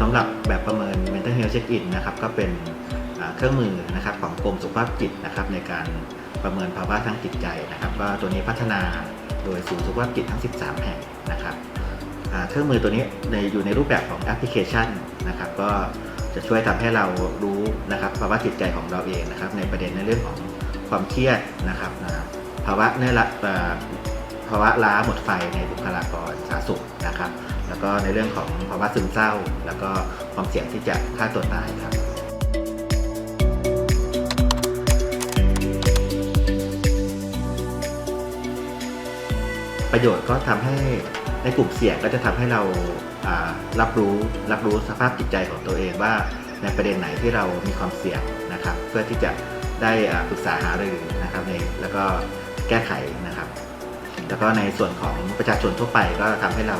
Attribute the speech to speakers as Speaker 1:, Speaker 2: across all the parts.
Speaker 1: สำหรับแบบประเมิน Mental Health Check In นะครับก็เป็นเครื่องมือนะครับของกรมสุขภาพจิตนะครับในการประเมินภาวะทางจิตใจนะครับก็ตัวนี้พัฒนาโดยศูนย์สุขภาพจิตทั้ง 13 แห่งนะครับเครื่องมือตัวนี้ในอยู่ในรูปแบบของแอปพลิเคชันนะครับก็จะช่วยทำให้เรารู้นะครับภาวะจิตใจของเราเองนะครับในประเด็นในเรื่องของความเครียดนะครับภาวะเนื้อละเอ่อ ภาวะล้าหมดไฟในบุคลากรสาธารณสุขนะครับ แล้วก็ในเรื่องของภาวะซึมเศร้า แล้วก็ความเสี่ยงที่จะฆ่าตัวตายครับประโยชน์ก็ทำให้ในกลุ่มเสี่ยงก็จะทำให้เรารับรู้รับรู้สภาพจิตใจของตัวเองว่าในประเด็นไหนที่เรามีความเสี่ยงนะครับ เพื่อที่จะได้ปรึกษาหารือนะครับในแล้วก็แก้ไขนะครับ แล้วก็ในส่วนของประชาชนทั่วไปก็ทำให้เรา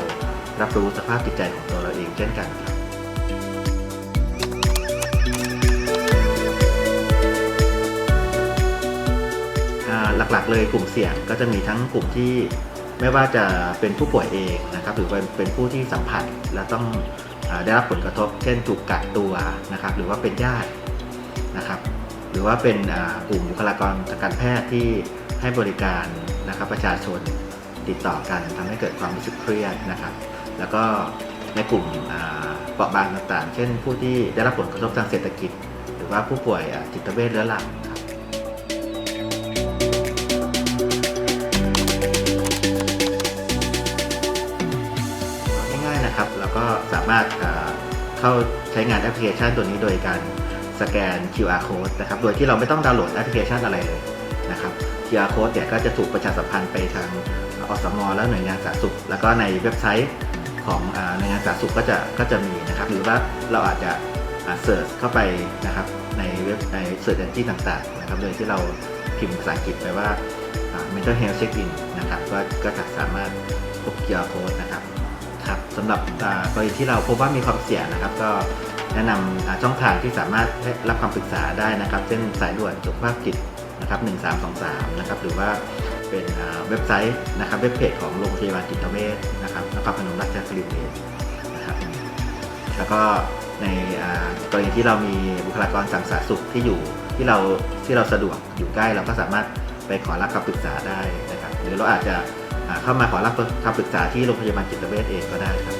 Speaker 1: รับรู้สภาพจิตใจของตัวเราเองเช่นกันครับหลักๆ เลยกลุ่มเสี่ยงก็จะมีทั้งกลุ่มที่ไม่ว่าจะเป็นผู้ป่วยเองนะครับหรือเป็นผู้ที่สัมผัสและต้องได้รับผลกระทบ เช่นถูกกักตัวนะครับหรือว่าเป็นญาตินะครับหรือว่าเป็นกลุ่มบุคลากรทางการแพทย์ที่ให้บริการนะครับประชาชน ติดต่อกันทำให้เกิดความรู้สึกเครียดนะครับ แล้วก็ในกลุ่มเปราะบางต่างๆ เช่น ผู้ที่ได้รับผลกระทบทางเศรษฐกิจ หรือว่าผู้ป่วยจิตเวชเรื้อรังครับง่ายๆนะครับ แล้วก็สามารถเข้าใช้งานแอปพลิเคชันตัวนี้โดยการสแกน QR code นะครับ โดยที่เราไม่ต้องดาวน์โหลดแอปพลิเคชันอะไรเลยนะครับ QR code เนี่ยก็จะถูกประชาสัมพันธ์ไปทาง อสมและหน่วยงานสาธารณสุข แล้วก็ในเว็บไซต์ของหน่วยงานสาธารณสุขก็จะก็จะมีนะครับ หรือว่าเราอาจจะเสิร์ชเข้าไปนะครับในเว็บในเสิร์ช engine ต่างๆนะครับโดยที่เราพิมพ์ภาษาอังกฤษไปว่า mental health check in นะครับก็ก็จะสามารถพบ QR code นะครับครับสำหรับกรณีที่เราพบว่ามีความเสี่ยงนะครับ ก็แนะนำช่องทางที่สามารถรับคำปรึกษาได้นะครับ เช่นสายด่วนสุขภาพจิตนะครับ 1323 นะครับ หรือว่า เป็นเว็บไซต์นะครับเว็บเพจของโรงพยาบาลจิตเวชนะครับนครพนมราชคลินิกนะครับแล้วก็ในกรณีที่เรามีบุคลากรสังสาธารณสุขที่อยู่ที่เราที่เราสะดวกอยู่ใกล้เราก็สามารถไปขอรับคำปรึกษาได้นะครับหรือเราอาจจะเข้ามาขอรับคำปรึกษาที่โรงพยาบาลจิตเวชเองก็ได้ครับ